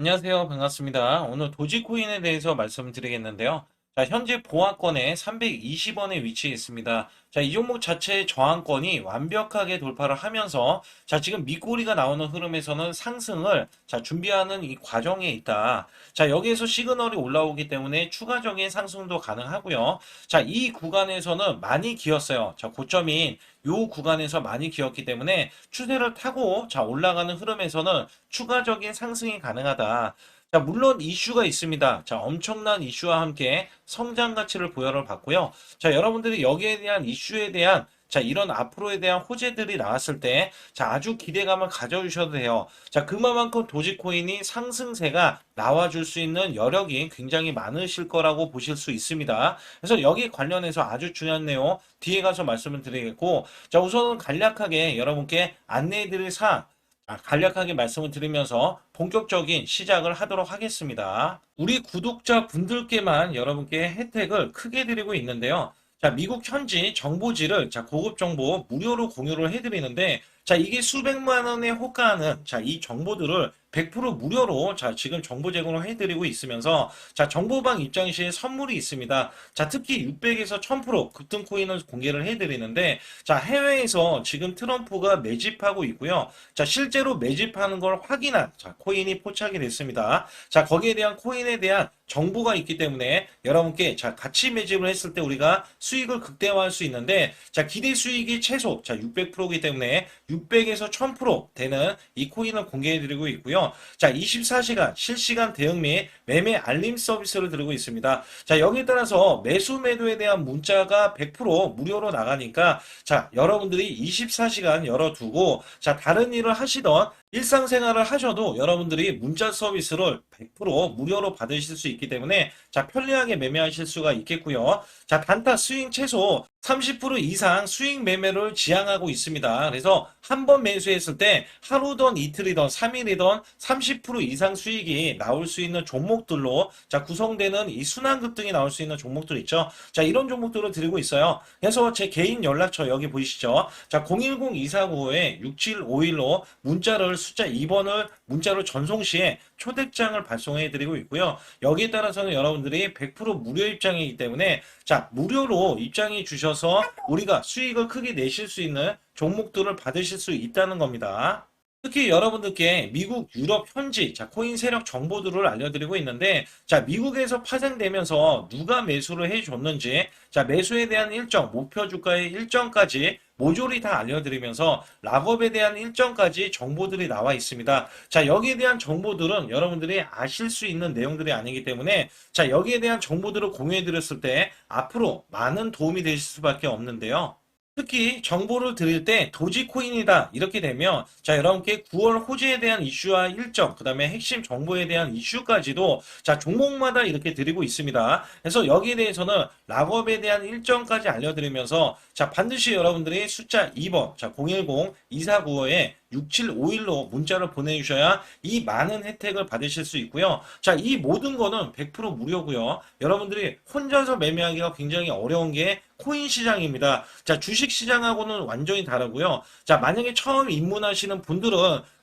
안녕하세요. 반갑습니다. 오늘 도지코인에 대해서 말씀드리겠는데요. 자, 현재 보합권에 320원에 위치해 있습니다. 자, 이 종목 자체의 저항권이 완벽하게 돌파를 하면서 자, 지금 밑꼬리가 나오는 흐름에서는 상승을 자, 준비하는 이 과정에 있다. 자, 여기에서 시그널이 올라오기 때문에 추가적인 상승도 가능하고요. 자, 이 구간에서는 많이 기었어요. 자, 고점인 요 구간에서 많이 기었기 때문에 추세를 타고 자, 올라가는 흐름에서는 추가적인 상승이 가능하다. 자, 물론 이슈가 있습니다. 자, 엄청난 이슈와 함께 성장 가치를 부여를 받고요. 자, 여러분들이 여기에 대한 이슈에 대한 자, 이런 앞으로에 대한 호재들이 나왔을 때, 자, 아주 기대감을 가져주셔도 돼요. 자, 그만큼 도지코인이 상승세가 나와줄 수 있는 여력이 굉장히 많으실 거라고 보실 수 있습니다. 그래서 여기 관련해서 아주 중요한 내용 뒤에 가서 말씀을 드리겠고, 자, 우선은 간략하게 여러분께 안내해 드릴 사항, 아, 간략하게 말씀을 드리면서 본격적인 시작을 하도록 하겠습니다. 우리 구독자 분들께만 여러분께 혜택을 크게 드리고 있는데요. 자, 미국 현지 정보지를 자, 고급 정보 무료로 공유를 해드리는데, 자, 이게 수백만 원에 호가하는 자, 이 정보들을 100% 무료로 자, 지금 정보 제공을 해 드리고 있으면서 자, 정보방 입장 시에 선물이 있습니다. 자, 특히 600에서 1000% 급등 코인을 공개를 해 드리는데, 자, 해외에서 지금 트럼프가 매집하고 있고요. 자, 실제로 매집하는 걸 확인한 자, 코인이 포착이 됐습니다. 자, 거기에 대한 코인에 대한 정보가 있기 때문에 여러분께 자, 같이 매집을 했을 때 우리가 수익을 극대화할 수 있는데 자, 기대 수익이 최소 자, 600%이기 때문에 600에서 1000% 되는 이 코인을 공개해 드리고 있고요. 자, 24시간 실시간 대응 및 매매 알림 서비스를 드리고 있습니다. 자, 여기에 따라서 매수 매도에 대한 문자가 100% 무료로 나가니까 자, 여러분들이 24시간 열어두고 자, 다른 일을 하시던 일상생활을 하셔도 여러분들이 문자 서비스를 100% 무료로 받으실 수 있기 때문에 자 편리하게 매매하실 수가 있겠고요. 자 단타 스윙 최소 30% 이상 수익 매매를 지향하고 있습니다. 그래서 한 번 매수했을 때 하루든 이틀이든 3일이든 30% 이상 수익이 나올 수 있는 종목들로 자 구성되는 이 순환 급 등이 나올 수 있는 종목들 있죠. 자 이런 종목들을 드리고 있어요. 그래서 제 개인 연락처 여기 보이시죠? 자 010-249에 6751로 문자를 숫자 2번을 문자로 전송 시에 초대장을 발송해 드리고 있고요. 여기에 따라서는 여러분들이 100% 무료 입장이기 때문에 자, 무료로 입장해 주셔서 우리가 수익을 크게 내실 수 있는 종목들을 받으실 수 있다는 겁니다. 특히 여러분들께 미국, 유럽 현지 자 코인 세력 정보들을 알려드리고 있는데 자 미국에서 파생되면서 누가 매수를 해줬는지 자 매수에 대한 일정, 목표 주가의 일정까지 모조리 다 알려드리면서 락업에 대한 일정까지 정보들이 나와 있습니다. 자 여기에 대한 정보들은 여러분들이 아실 수 있는 내용들이 아니기 때문에 자 여기에 대한 정보들을 공유해드렸을 때 앞으로 많은 도움이 되실 수밖에 없는데요. 특히 정보를 드릴 때 도지코인이다. 이렇게 되면 자 여러분께 9월 호재에 대한 이슈와 일정 그 다음에 핵심 정보에 대한 이슈까지도 자 종목마다 이렇게 드리고 있습니다. 그래서 여기에 대해서는 락업에 대한 일정까지 알려드리면서 자 반드시 여러분들이 숫자 2번 자 010-2495에 6751로 문자를 보내주셔야 이 많은 혜택을 받으실 수 있고요. 자, 이 모든 거는 100% 무료고요. 여러분들이 혼자서 매매하기가 굉장히 어려운 게 코인 시장입니다. 자, 주식 시장하고는 완전히 다르고요. 자, 만약에 처음 입문하시는 분들은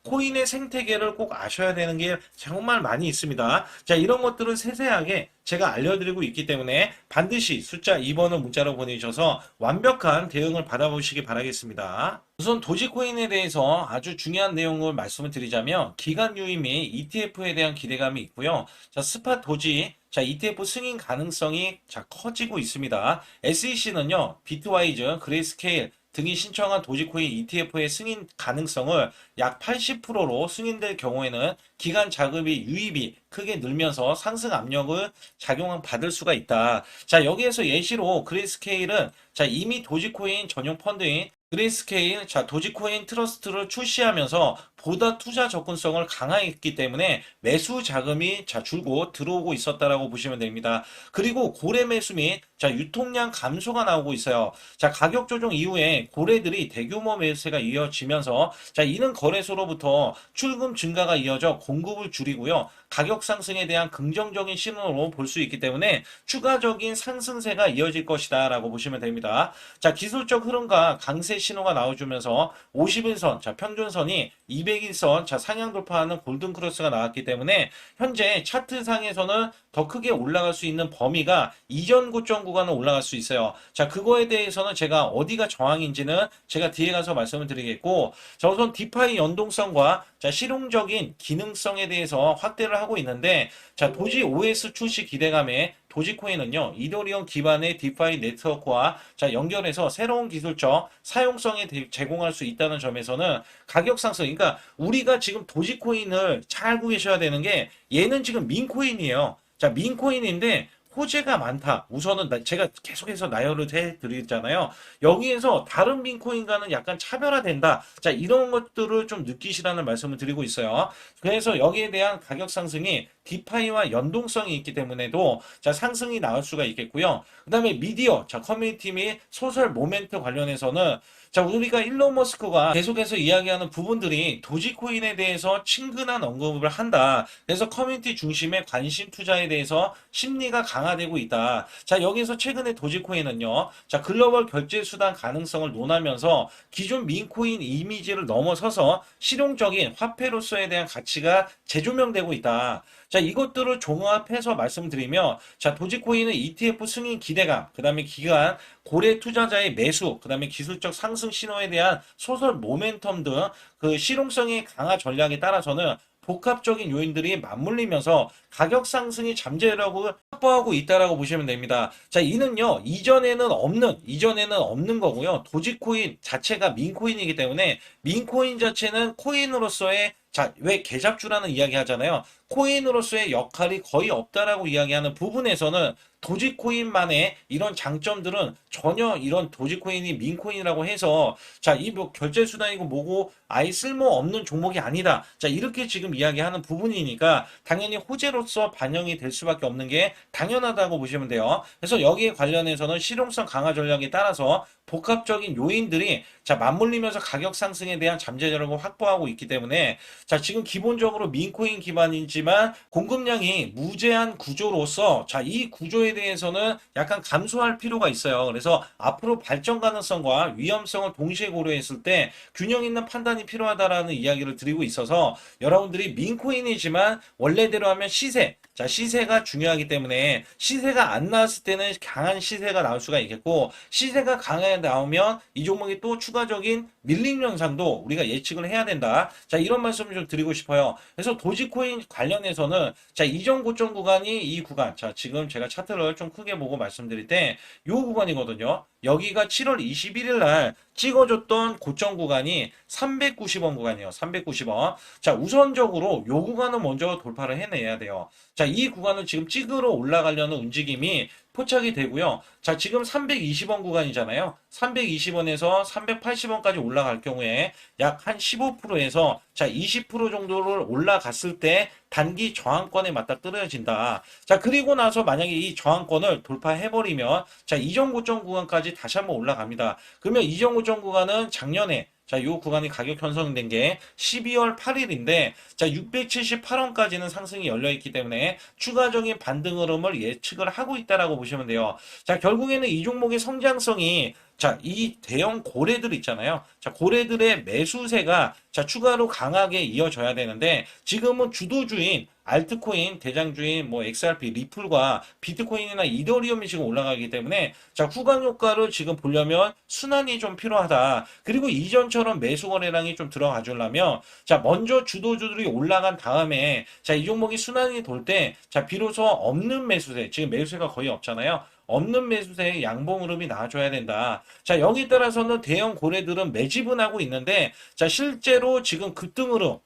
코인의 생태계를 꼭 아셔야 되는 게 정말 많이 있습니다. 자, 이런 것들을 세세하게 제가 알려드리고 있기 때문에 반드시 숫자 2번을 문자로 보내주셔서 완벽한 대응을 받아보시기 바라겠습니다. 우선 도지코인에 대해서 아주 중요한 내용을 말씀을 드리자면 기간 유입 및 ETF에 대한 기대감이 있고요. 자, 스팟 도지 자, ETF 승인 가능성이 자, 커지고 있습니다. SEC는요, 비트와이즈, 그레이스케일, 등이 신청한 도지코인 ETF의 승인 가능성을 약 80%로 승인될 경우에는 기간 자금이 유입이 크게 늘면서 상승 압력을 작용 받을 수가 있다. 자, 여기에서 예시로 그레이스케일은 자, 이미 도지코인 전용 펀드인 그레이스케일, 자, 도지코인 트러스트를 출시하면서 보다 투자 접근성을 강화했기 때문에 매수 자금이 자, 줄고 들어오고 있었다라고 보시면 됩니다. 그리고 고래 매수 및 자, 유통량 감소가 나오고 있어요. 자, 가격 조정 이후에 고래들이 대규모 매수가 이어지면서 자, 이는 거래소로부터 출금 증가가 이어져 공급을 줄이고요. 가격 상승에 대한 긍정적인 신호로 볼 수 있기 때문에 추가적인 상승세가 이어질 것이다 라고 보시면 됩니다. 자, 기술적 흐름과 강세 신호가 나와주면서 51선, 자, 평균선이 200일선 자 상향 돌파하는 골든 크로스가 나왔기 때문에 현재 차트상에서는 더 크게 올라갈 수 있는 범위가 이전 고점 구간은 올라갈 수 있어요. 자 그거에 대해서는 제가 어디가 저항인지는 제가 뒤에 가서 말씀을 드리겠고 자 우선 디파이 연동성과 자 실용적인 기능성에 대해서 확대를 하고 있는데 자 도지 OS 출시 기대감에 도지코인은요, 이더리움 기반의 디파이 네트워크와 자, 연결해서 새로운 기술적 사용성에 대- 제공할 수 있다는 점에서는 가격 상승, 그러니까 우리가 지금 도지코인을 잘 알고 계셔야 되는 게 얘는 지금 민코인이에요. 자, 민코인인데 호재가 많다. 우선은 나- 제가 계속해서 나열을 해드리잖아요. 여기에서 다른 민코인과는 약간 차별화된다. 자, 이런 것들을 좀 느끼시라는 말씀을 드리고 있어요. 그래서 여기에 대한 가격 상승이 디파이와 연동성이 있기 때문에도 자, 상승이 나올 수가 있겠고요. 그 다음에 미디어, 자, 커뮤니티 및 소셜 모멘트 관련해서는 자, 우리가 일론 머스크가 계속해서 이야기하는 부분들이 도지코인에 대해서 친근한 언급을 한다. 그래서 커뮤니티 중심의 관심 투자에 대해서 심리가 강화되고 있다. 자, 여기서 최근에 도지코인은요. 자, 글로벌 결제 수단 가능성을 논하면서 기존 민코인 이미지를 넘어서서 실용적인 화폐로서에 대한 가치가 재조명되고 있다. 자, 이것들을 종합해서 말씀드리면, 자, 도지코인은 ETF 승인 기대감, 그 다음에 기간, 고래 투자자의 매수, 그 다음에 기술적 상승 신호에 대한 소설 모멘텀 등 그 실용성이 강화 전략에 따라서는 복합적인 요인들이 맞물리면서 가격 상승이 잠재력을 확보하고 있다라고 보시면 됩니다. 자, 이는요, 이전에는 없는, 이전에는 없는 거고요. 도지코인 자체가 민코인이기 때문에 민코인 자체는 코인으로서의 자, 왜 개잡주라는 이야기 하잖아요. 코인으로서의 역할이 거의 없다라고 이야기하는 부분에서는 도지코인만의 이런 장점들은 전혀 이런 도지코인이 민코인이라고 해서 자, 이 뭐 결제 수단이고 뭐고 아예 쓸모 없는 종목이 아니다. 자, 이렇게 지금 이야기하는 부분이니까 당연히 호재로서 반영이 될 수밖에 없는 게 당연하다고 보시면 돼요. 그래서 여기에 관련해서는 실용성 강화 전략에 따라서 복합적인 요인들이 자, 맞물리면서 가격 상승에 대한 잠재력을 확보하고 있기 때문에 자, 지금 기본적으로 민코인 기반이지만 공급량이 무제한 구조로서 자, 이 구조에 대해서는 약간 감소할 필요가 있어요. 그래서 앞으로 발전 가능성과 위험성을 동시에 고려했을 때 균형 있는 판단이 필요하다라는 이야기를 드리고 있어서 여러분들이 민코인이지만 원래대로 하면 시세 자, 시세가 중요하기 때문에 시세가 안 나왔을 때는 강한 시세가 나올 수가 있겠고 시세가 강하게 나오면 이 종목이 또 추가 적인 밀림 현상도 우리가 예측을 해야 된다. 자, 이런 말씀을 좀 드리고 싶어요. 그래서 도지코인 관련해서는 자, 이전 고점 구간이 이 구간. 자, 지금 제가 차트를 좀 크게 보고 말씀드릴 때요 구간이거든요. 여기가 7월 21일 날 찍어줬던 고점 구간이 390원 구간이에요. 390원. 자, 우선적으로 요 구간은 먼저 돌파를 해내야 돼요. 자, 이 구간을 지금 찍으러 올라가려는 움직임이 포착이 되고요. 자, 지금 320원 구간이잖아요. 320원에서 380원까지 올라갈 경우에 약 한 15%에서 자, 20% 정도를 올라갔을 때 단기 저항권에 맞다 떨어진다. 자, 그리고 나서 만약에 이 저항권을 돌파해버리면 자, 이전 고점 구간까지 다시 한번 올라갑니다. 그러면 이전 고점 구간은 작년에 자, 요 구간이 가격 형성된 게 12월 8일인데, 자, 678원까지는 상승이 열려 있기 때문에 추가적인 반등 흐름을 예측을 하고 있다라고 보시면 돼요. 자, 결국에는 이 종목의 성장성이 자, 이 대형 고래들 있잖아요. 자, 고래들의 매수세가 자, 추가로 강하게 이어져야 되는데 지금은 주도주인 알트코인, 대장주인 뭐 XRP, 리플과 비트코인이나 이더리움이 지금 올라가기 때문에 자, 후광 효과를 지금 보려면 순환이 좀 필요하다. 그리고 이전처럼 매수 거래량이 좀 들어가 주려면 자, 먼저 주도주들이 올라간 다음에 자, 이 종목이 순환이 돌 때 자, 비로소 없는 매수세, 지금 매수세가 거의 없잖아요. 없는 매수세의 양봉 흐름이 나와줘야 된다. 자, 여기 따라서는 대형 고래들은 매집은 하고 있는데, 자, 실제로 지금 급등 흐름,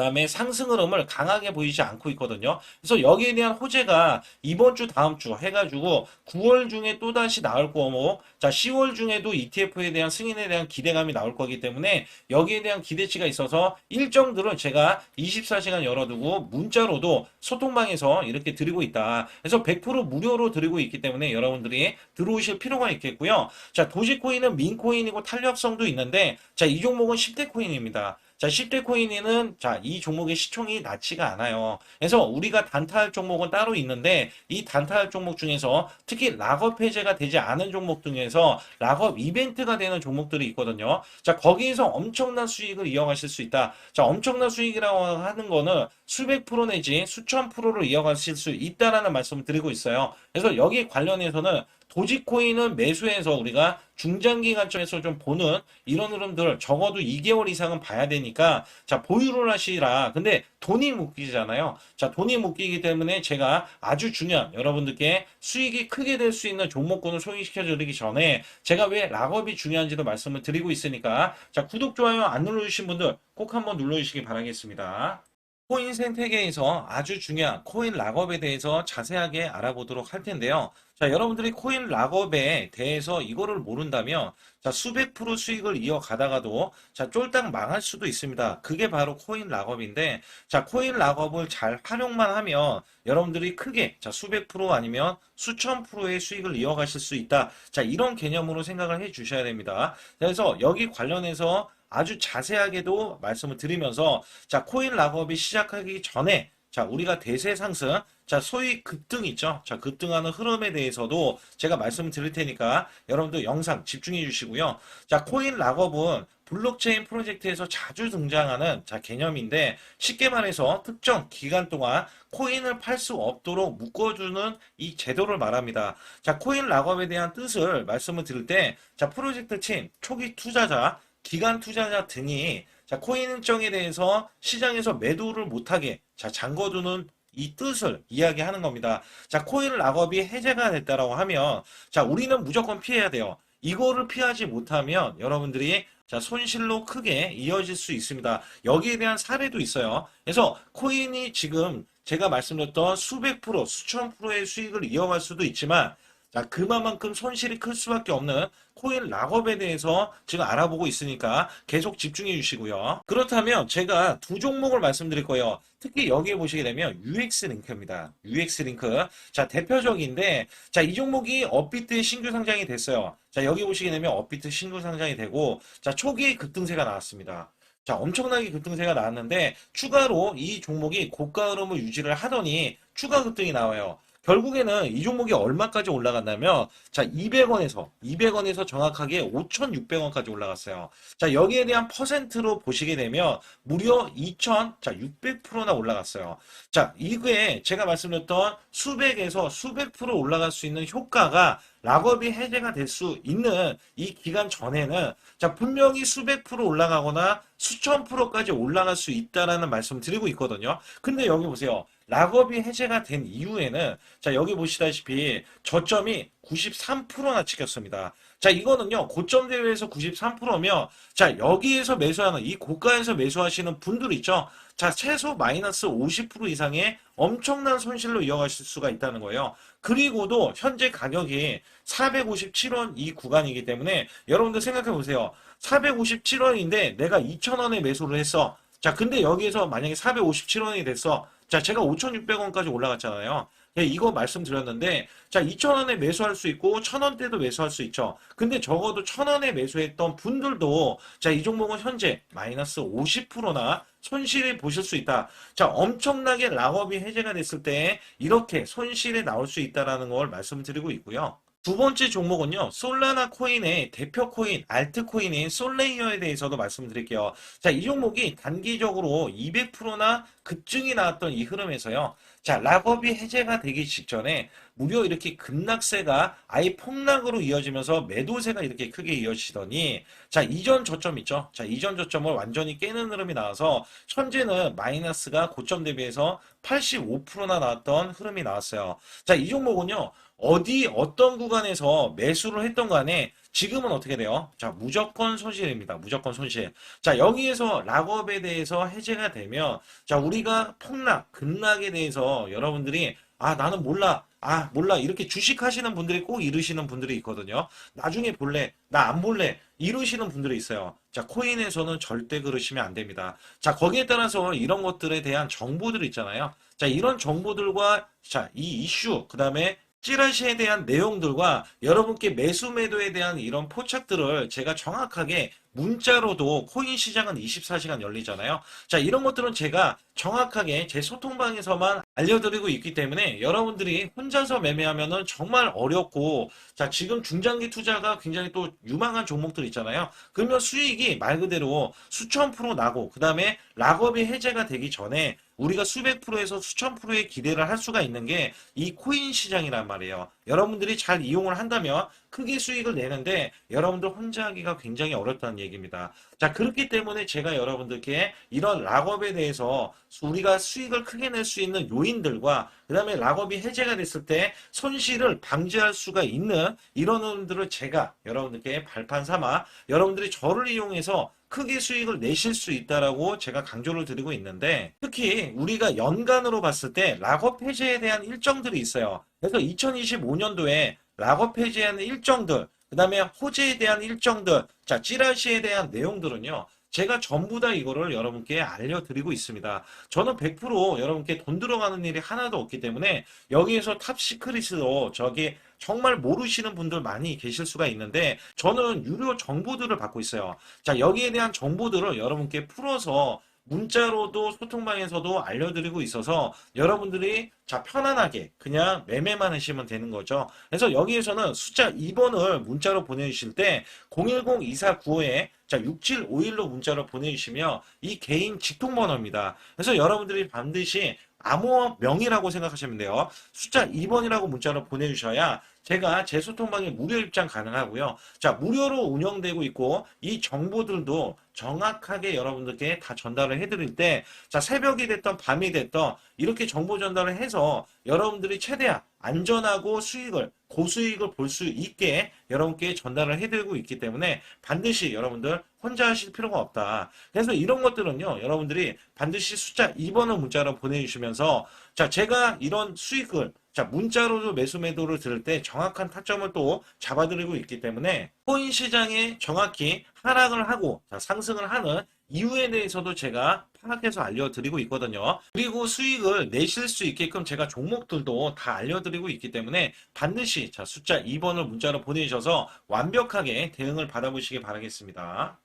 그다음에 상승 흐름을 강하게 보이지 않고 있거든요. 그래서 여기에 대한 호재가 이번 주 다음 주 해가지고 9월 중에 또 다시 나올 거고, 자 10월 중에도 ETF에 대한 승인에 대한 기대감이 나올 거기 때문에 여기에 대한 기대치가 있어서 일정들은 제가 24시간 열어두고 문자로도 소통방에서 이렇게 드리고 있다. 그래서 100% 무료로 드리고 있기 때문에 여러분들이 들어오실 필요가 있겠고요. 자 도지코인은 민코인이고 탄력성도 있는데 자 이 종목은 10대 코인입니다. 자, 10대 코인에는 자, 이 종목의 시총이 낮지가 않아요. 그래서 우리가 단타할 종목은 따로 있는데 이 단타할 종목 중에서 특히 락업 해제가 되지 않은 종목 중에서 락업 이벤트가 되는 종목들이 있거든요. 자, 거기에서 엄청난 수익을 이어가실 수 있다. 자, 엄청난 수익이라고 하는 거는 수백 프로 내지 수천 프로를 이어가실 수 있다라는 말씀을 드리고 있어요. 그래서 여기 관련해서는 도지코인은 매수해서 우리가 중장기 관점에서 좀 보는 이런 흐름들 적어도 2개월 이상은 봐야 되니까 자 보유를 하시라. 근데 돈이 묶이잖아요. 자 돈이 묶이기 때문에 제가 아주 중요한 여러분들께 수익이 크게 될 수 있는 종목군을 소개시켜 드리기 전에 제가 왜 락업이 중요한지도 말씀을 드리고 있으니까 자 구독 좋아요 안 눌러주신 분들 꼭 한번 눌러주시기 바라겠습니다. 코인 생태계에서 아주 중요한 코인 락업에 대해서 자세하게 알아보도록 할 텐데요. 자, 여러분들이 코인 락업에 대해서 이거를 모른다면, 자, 수백 프로 수익을 이어가다가도, 자, 쫄딱 망할 수도 있습니다. 그게 바로 코인 락업인데, 자, 코인 락업을 잘 활용만 하면, 여러분들이 크게, 자, 수백 프로 아니면 수천 프로의 수익을 이어가실 수 있다. 자, 이런 개념으로 생각을 해 주셔야 됩니다. 그래서 여기 관련해서 아주 자세하게도 말씀을 드리면서 자 코인 락업이 시작하기 전에 자 우리가 대세 상승 자 소위 급등 있죠 자 급등하는 흐름에 대해서도 제가 말씀을 드릴 테니까 여러분들 영상 집중해 주시고요 자 코인 락업은 블록체인 프로젝트에서 자주 등장하는 자 개념인데 쉽게 말해서 특정 기간 동안 코인을 팔 수 없도록 묶어주는 이 제도를 말합니다. 자 코인 락업에 대한 뜻을 말씀을 드릴 때 자 프로젝트 팀 초기 투자자 기간 투자자 등이 자, 코인 일정에 대해서 시장에서 매도를 못하게 자, 잠궈두는 이 뜻을 이야기하는 겁니다. 자, 코인 락업이 해제가 됐다라고 하면 자, 우리는 무조건 피해야 돼요. 이거를 피하지 못하면 여러분들이 자, 손실로 크게 이어질 수 있습니다. 여기에 대한 사례도 있어요. 그래서 코인이 지금 제가 말씀드렸던 수백 프로, 수천 프로의 수익을 이어갈 수도 있지만 자, 그만큼 손실이 클 수밖에 없는 코인 락업에 대해서 지금 알아보고 있으니까 계속 집중해 주시고요. 그렇다면 제가 두 종목을 말씀드릴 거예요. 특히 여기에 보시게 되면 UX 링크입니다. UX 링크. 자, 대표적인데, 자, 이 종목이 업비트에 신규 상장이 됐어요. 자, 여기 보시게 되면 업비트 신규 상장이 되고, 자, 초기에 급등세가 나왔습니다. 자, 엄청나게 급등세가 나왔는데, 추가로 이 종목이 고가 흐름을 유지를 하더니, 추가 급등이 나와요. 결국에는 이 종목이 얼마까지 올라갔냐면 자 200원에서 200원에서 정확하게 5,600원까지 올라갔어요. 자 여기에 대한 퍼센트로 보시게 되면 무려 2,000, 자 600%나 올라갔어요. 자 이게 제가 말씀드렸던 수백에서 수백 프로 올라갈 수 있는 효과가 락업이 해제가 될 수 있는 이 기간 전에는 자 분명히 수백 프로 올라가거나 수천 프로까지 올라갈 수 있다라는 말씀을 드리고 있거든요. 근데 여기 보세요. 락업이 해제가 된 이후에는 자 여기 보시다시피 저점이 93%나 찍혔습니다. 자 이거는요 고점 대비해서 93%면 자 여기에서 매수하는 이 고가에서 매수하시는 분들 있죠. 자 최소 마이너스 50% 이상의 엄청난 손실로 이어가실 수가 있다는 거예요. 그리고도 현재 가격이 457원 이 구간이기 때문에 여러분들 생각해 보세요. 457원인데 내가 2,000원에 매수를 했어. 자 근데 여기에서 만약에 457원이 됐어. 자, 제가 5,600원까지 올라갔잖아요. 예, 이거 말씀드렸는데, 자, 2,000원에 매수할 수 있고, 1,000원대도 매수할 수 있죠. 근데 적어도 1,000원에 매수했던 분들도, 자, 이 종목은 현재 마이너스 50%나 손실을 보실 수 있다. 자, 엄청나게 락업이 해제가 됐을 때, 이렇게 손실이 나올 수 있다라는 걸 말씀드리고 있고요. 두 번째 종목은요, 솔라나 코인의 대표 코인, 알트 코인인 솔레이어에 대해서도 말씀드릴게요. 자, 이 종목이 단기적으로 200%나 급증이 나왔던 이 흐름에서요. 자, 락업이 해제가 되기 직전에 무려 이렇게 급락세가 아예 폭락으로 이어지면서 매도세가 이렇게 크게 이어지더니 자, 이전 저점 있죠? 자, 이전 저점을 완전히 깨는 흐름이 나와서 현재는 마이너스가 고점 대비해서 85%나 나왔던 흐름이 나왔어요. 자, 이 종목은요. 어디 어떤 구간에서 매수를 했던 간에 지금은 어떻게 돼요? 자, 무조건 손실입니다. 무조건 손실. 자, 여기에서 락업에 대해서 해제가 되면 자, 우리가 폭락, 급락에 대해서 여러분들이 아, 나는 몰라. 아, 몰라. 이렇게 주식하시는 분들이 꼭 이러시는 분들이 있거든요. 나중에 볼래. 나 안 볼래. 이러시는 분들이 있어요. 자, 코인에서는 절대 그러시면 안 됩니다. 자, 거기에 따라서 이런 것들에 대한 정보들 있잖아요. 자, 이런 정보들과 자, 이 이슈, 그 다음에 찌라시에 대한 내용들과 여러분께 매수 매도에 대한 이런 포착들을 제가 정확하게 문자로도 코인 시장은 24시간 열리잖아요. 자, 이런 것들은 제가 정확하게 제 소통방에서만 알려드리고 있기 때문에 여러분들이 혼자서 매매하면은 정말 어렵고, 자, 지금 중장기 투자가 굉장히 또 유망한 종목들 있잖아요. 그러면 수익이 말 그대로 수천 프로 나고, 그 다음에 락업이 해제가 되기 전에 우리가 수백 프로에서 수천 프로의 기대를 할 수가 있는 게 이 코인 시장이란 말이에요. 여러분들이 잘 이용을 한다면 크게 수익을 내는데 여러분들 혼자 하기가 굉장히 어렵다는 얘기입니다. 자, 그렇기 때문에 제가 여러분들께 이런 락업에 대해서 우리가 수익을 크게 낼 수 있는 요인들과 그 다음에 락업이 해제가 됐을 때 손실을 방지할 수가 있는 이런 부분들을 제가 여러분들께 발판 삼아 여러분들이 저를 이용해서 크게 수익을 내실 수 있다라고 제가 강조를 드리고 있는데 특히 우리가 연간으로 봤을 때 락업 해제에 대한 일정들이 있어요. 그래서 2025년도에 락업 해제하는 일정들, 그 다음에 호재에 대한 일정들, 자, 찌라시에 대한 내용들은요. 제가 전부 다 이거를 여러분께 알려드리고 있습니다. 저는 100% 여러분께 돈 들어가는 일이 하나도 없기 때문에 여기에서 탑 시크릿으로 저기 정말 모르시는 분들 많이 계실 수가 있는데 저는 유료 정보들을 받고 있어요. 자, 여기에 대한 정보들을 여러분께 풀어서 문자로도 소통방에서도 알려드리고 있어서 여러분들이 자 편안하게 그냥 매매만 하시면 되는 거죠. 그래서 여기에서는 숫자 2번을 문자로 보내주실 때 010-2495에 자 6751로 문자로 보내주시면 이 개인 직통번호입니다. 그래서 여러분들이 반드시 암호명이라고 생각하시면 돼요. 숫자 2번이라고 문자로 보내주셔야 제가 제 소통방에 무료 입장 가능하고요. 자, 무료로 운영되고 있고 이 정보들도 정확하게 여러분들께 다 전달을 해드릴 때, 자, 새벽이 됐던 밤이 됐던 이렇게 정보 전달을 해서 여러분들이 최대한 안전하고 수익을, 고수익을 볼 수 있게 여러분께 전달을 해드리고 있기 때문에 반드시 여러분들 혼자 하실 필요가 없다. 그래서 이런 것들은요, 여러분들이 반드시 숫자 2번을 문자로 보내주시면서, 자, 제가 이런 수익을 자, 문자로도 매수 매도를 들을 때 정확한 타점을 또 잡아드리고 있기 때문에 코인 시장에 정확히 하락을 하고 자, 상승을 하는 이유에 대해서도 제가 파악해서 알려드리고 있거든요. 그리고 수익을 내실 수 있게끔 제가 종목들도 다 알려드리고 있기 때문에 반드시 자, 숫자 2번을 문자로 보내주셔서 완벽하게 대응을 받아보시기 바라겠습니다.